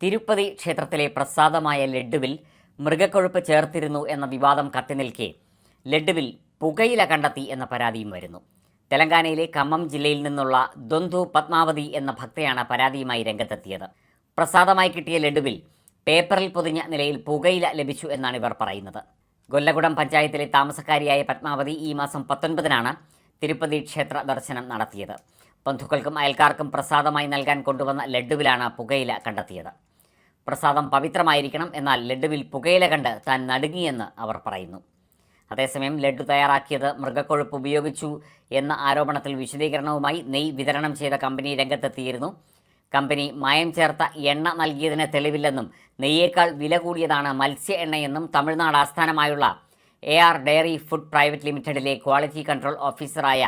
തിരുപ്പതി ക്ഷേത്രത്തിലെ പ്രസാദമായ ലഡുവിൽ മൃഗക്കൊഴുപ്പ് ചേർത്തിരുന്നു എന്ന വിവാദം കത്തിനിൽക്കെ ലഡുവിൽ പുകയില കണ്ടെത്തി എന്ന പരാതിയും വരുന്നു. തെലങ്കാനയിലെ കമ്മം ജില്ലയിൽ നിന്നുള്ള ദൊന്തു പത്മാവതി എന്ന ഭക്തയാണ് പരാതിയുമായി രംഗത്തെത്തിയത്. പ്രസാദമായി കിട്ടിയ ലഡുവിൽ പേപ്പറിൽ പൊതിഞ്ഞ നിലയിൽ പുകയില ലഭിച്ചു എന്നാണ് ഇവർ പറയുന്നത്. കൊല്ലകുടം പഞ്ചായത്തിലെ താമസക്കാരിയായ പത്മാവതി ഈ മാസം പത്തൊൻപതിനാണ് തിരുപ്പതി ക്ഷേത്ര ദർശനം നടത്തിയത്. ബന്ധുക്കൾക്കും അയൽക്കാർക്കും പ്രസാദമായി നൽകാൻ കൊണ്ടുവന്ന ലഡുവിലാണ് പുകയില കണ്ടെത്തിയത്. പ്രസാദം പവിത്രമായിരിക്കണം എന്നാൽ ലഡുവിൽ പുകയില കണ്ട് താൻ നടുങ്ങിയെന്ന് അവർ പറയുന്നു. അതേസമയം ലഡു തയ്യാറാക്കിയത് മൃഗക്കൊഴുപ്പ് ഉപയോഗിച്ചു എന്ന ആരോപണത്തിൽ വിശദീകരണവുമായി നെയ് വിതരണം ചെയ്ത കമ്പനി രംഗത്തെത്തിയിരുന്നു. കമ്പനി മായം ചേർത്ത എണ്ണ നൽകിയതിന് തെളിവില്ലെന്നും നെയ്യേക്കാൾ വില കൂടിയതാണ് മത്സ്യ എണ്ണയെന്നും തമിഴ്നാട് ആസ്ഥാനമായുള്ള A R dairy food private ലിമിറ്റഡിലെ quality control ഓഫീസറായ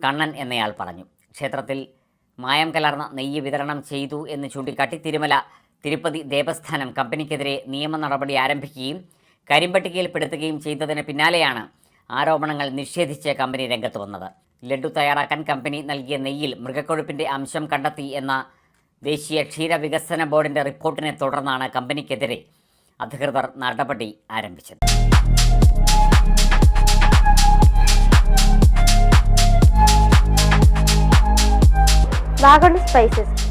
കണ്ണൻ എന്നയാൾ പറഞ്ഞു. ക്ഷേത്രത്തിൽ മായം കലർന്ന നെയ്യ് വിതരണം ചെയ്തു എന്ന് ചൂണ്ടിക്കാട്ടി തിരുമല തിരുപ്പതി ദേവസ്ഥാനം കമ്പനിക്കെതിരെ നിയമ നടപടി ആരംഭിക്കുകയും കരിമ്പട്ടികയിൽപ്പെടുത്തുകയും ചെയ്തതിന് പിന്നാലെയാണ് ആരോപണങ്ങൾ നിഷേധിച്ച് കമ്പനി രംഗത്ത് വന്നത്. ലഡു തയ്യാറാക്കാൻ കമ്പനി നൽകിയ നെയ്യിൽ മൃഗക്കൊഴുപ്പിന്റെ അംശം കണ്ടെത്തി എന്ന ദേശീയ ക്ഷീര വികസന ബോർഡിന്റെ റിപ്പോർട്ടിനെ തുടർന്നാണ് കമ്പനിക്കെതിരെ അധികൃതർ നടപടി ആരംഭിച്ചത്. Wagon spices